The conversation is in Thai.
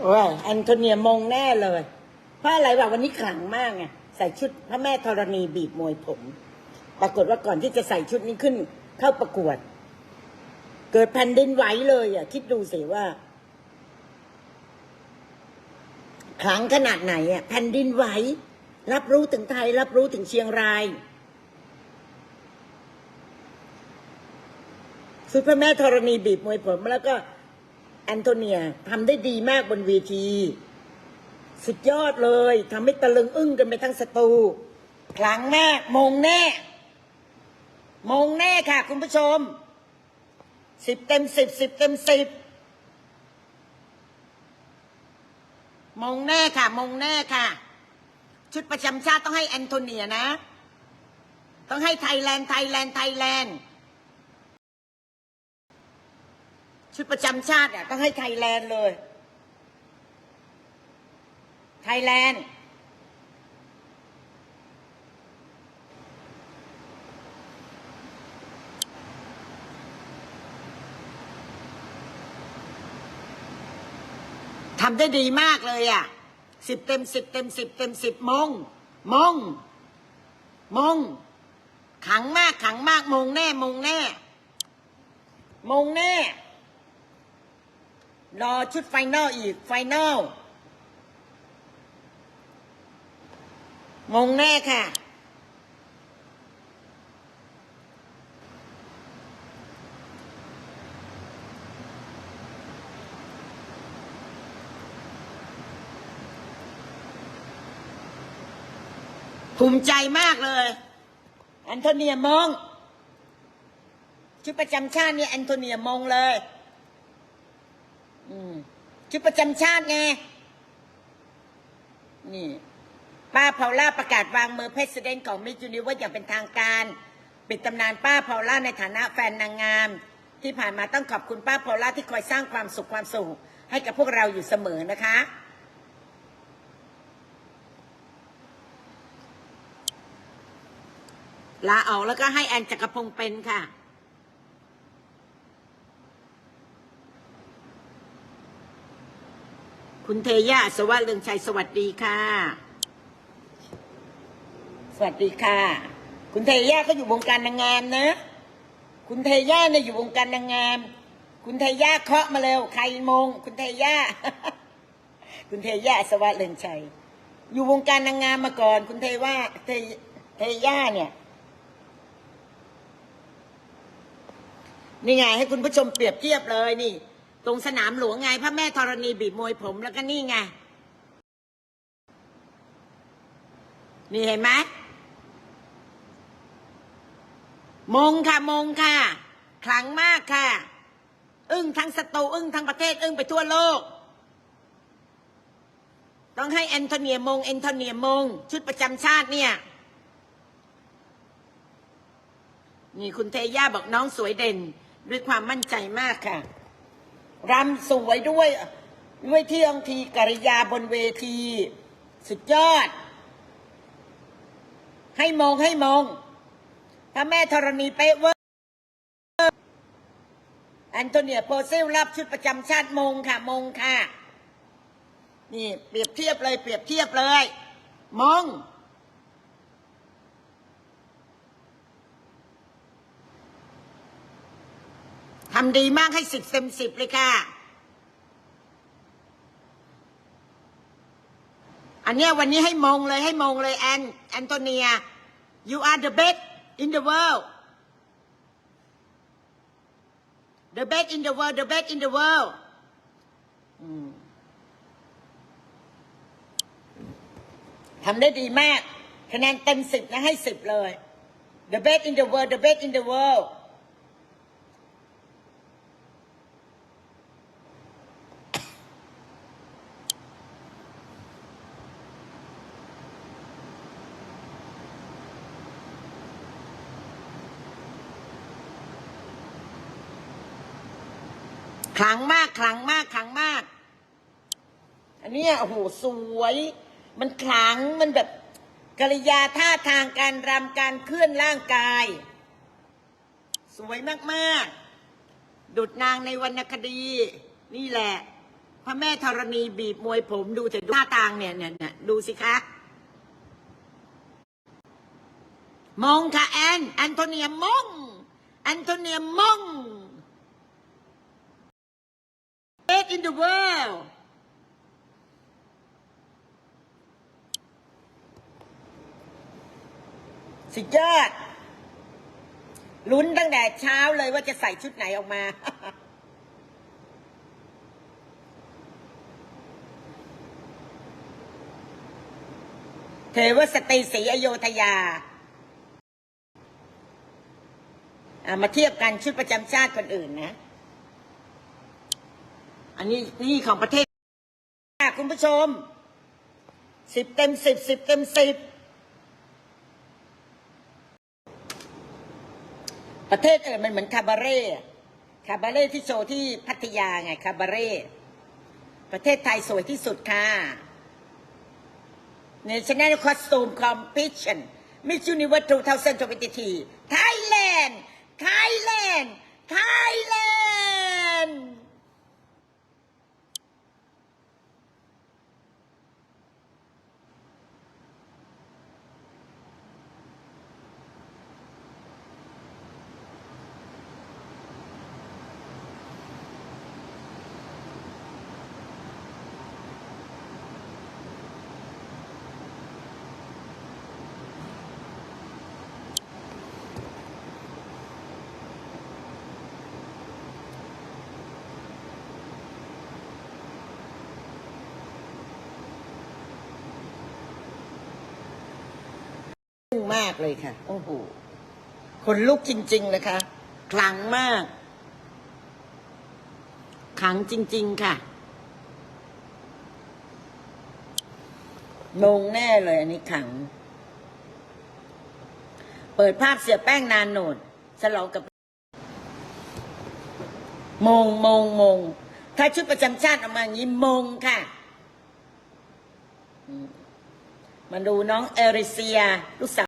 โอ้ยแอนโทเนียมงแน่เลย เพราะอะไรวะวันนี้ขลังมากไงใส่ชุดพระแม่ธรณีบีบมวยผม ปรากฏว่าก่อนที่จะใส่ชุดนี้ขึ้น เข้าประกวด เกิดแผ่นดินไหวเลยอะ คิดดูสิว่าขลังขนาดไหนอะแผ่นดินไหว รับรู้ถึงไทย รับรู้ถึงเชียงรายชุดพระแม่ธรณีบีบมวยผมแล้วก็ แอนโทเนียทำได้ดีมากบนเวที สุดยอดเลยทำให้ตะลึงอึ้งกันไปทั้งสตูขลังมาก มงแน่ มงแน่ค่ะ คุณผู้ชมสิบเต็มสิบสิบเต็มสิบมงแน่ค่ะ มงแน่ค่ะ ชุดประจำชาติต้องให้แอนโทเนียนะ ต้องให้ไทยแลนด์ไทยแลนด์ไทยแลนด์ ชุดประจำชาติเนี่ยต้องให้ไทยแลนด์เลย ไทยแลนด์ทำได้ดีมากเลยอะสิบเต็มสิบเต็มสิบเต็มสิบมง มง มง ขังมากขังมากมงแน่ มงแน่ มงแน่ รอชุดไฟนอลอีก ไฟนอลมงแน่ค่ะ ภูมิใจมากเลย แอนโทเนียมองชุดประจำชาติเนี่ยแอนโทเนียมองเลย ชุดประจำชาติไง นี่ ป้าเผาล่าประกาศวางมือเพสิดเนของมิจูนิว่าอย่างเป็นทางการ ปิดตำนานป้าเผาล่าในฐานะแฟนนางงาม ที่ผ่านมาต้องขอบคุณป้าเผาล่าที่คอยสร้างความสุขความสุขให้กับพวกเราอยู่เสมอนะคะ ลาออกแล้วก็ให้แอนจักรพงศ์เป็นค่ะ คุณเทย่าสวัสดิ์เรืองชัยสวัสดีค่ะ สวัสดีค่ะ คุณเทย่าก็อยู่วงการนางงามนะ คุณเทย่าเนี่ยอยู่วงการนางงาม คุณเทย่าเคาะมาเร็วใครมง คุณเทย่า คุณเทย่าสวัสดิ์เรืองชัย อยู่วงการนางงามมาก่อน คุณเทว่าเทเทย่าเนี่ยนี่ไงให้คุณผู้ชมเปรียบเทียบเลยนี่ ตรงสนามหลวงไงพระแม่ธรณีบีบมวยผมแล้วก็นี่ไง นี่เห็นไหมมงค่ะมงค่ะขลังมากค่ะ อึ้งทั้งสตูอึ้งทั้งประเทศ อึ้งไปทั่วโลก ต้องให้แอนโทเนียมงแอนโทเนียมง ชุดประจำชาติเนี่ย นี่คุณเทย่าบอกน้องสวยเด่น ด้วยความมั่นใจมากค่ะ รำสวยด้วย ด้วยเที่องทีกริยาบนเวที สุดยอด ให้มองให้มองพระแม่ธรณีเป๊ะเวอร์แอนโทเนียโพเซลรับชุดประจำชาติมงค่ะ มงค่ะ นี่ เปรียบเทียบเลย เปรียบเทียบเลย มองำดีมากให้สิบเต็มสิบเลยค่ะ อันเนี้ยวันนี้ให้มงเลยให้มงเลยแอนแอนโทเนีย you are the best in the world the best in the world the best in the world ทำได้ดีมาก คะแนนเต็มสิบนะให้สิบเลย the best in the world the best in the world ลังมากขลังมากขลังมาก อันนี้โอ้โหสวย มันขลังมันแบบกริยาท่าทางการรำการเคลื่อนร่างกาย สวยมากๆ ดุดนางในวรรณคดี นี่แหละ พระแม่ธรณีบีบมวยผมดูเถอะดูหน้าตางเนี่ยเนี่ยเนี่ยดูสิคะมงค่ะแอนแอนโทเนียมงแอนโทเนียมง Best in the world สุดยอดลุ้นตั้งแต่เช้าเลยว่าจะใส่ชุดไหนออกมา เทวสตรีศรีอโยธยาอะมาเทียบกันชุดประจำชาติคนอื่นนะ อันนี้นี่ของประเทศอะคุณผู้ชมสิบเต็มสิบสิบเต็มสิบประเทศอื่นมันเหมือนคาบาเร่คาบาเร่ที่โชว์ที่พัทยาไงคาบาเร่ประเทศไทยสวยที่สุดค่ะ National Costume Competition Miss Universe 2023 Thailand Thailand Thailand มากเลยค่ะ โอ้โหคนลุกจริง ๆ นะคะคลังมากขลังจริง ๆ ค่ะงงแน่เลยอันนี้ขัง เปิดภาพเสียแป้งนานโหนดฉลองกับมงมงมง ถ้าชุดประจำชาติออกมาอย่างนี้มงค่ะ มาดูน้องเอริเซีย ลูกสาว